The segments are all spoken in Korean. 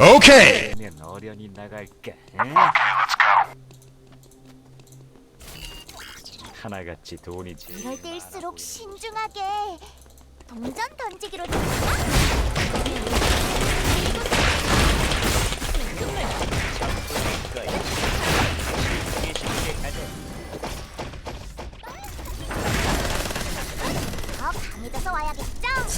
오케이. 면 어련히 나갈까? 응? 하나같이 돈이지. 이럴 때일수록 신중하게 동전 던지기로 됐나? 더 강해져서 와야겠죠?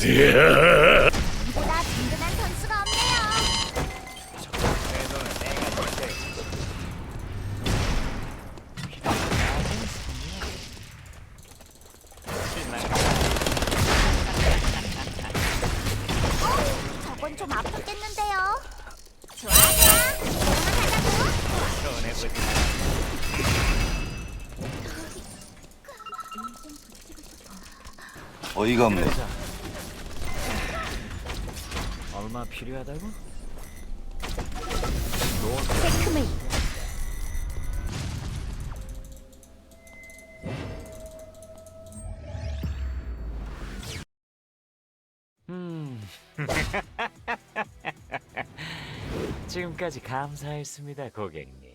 좀 아프겠는데요. 좋아, 좋아. 그만하자고. 어이가 없네. 얼마 필요하다고? 지금까지 감사했습니다, 고객님.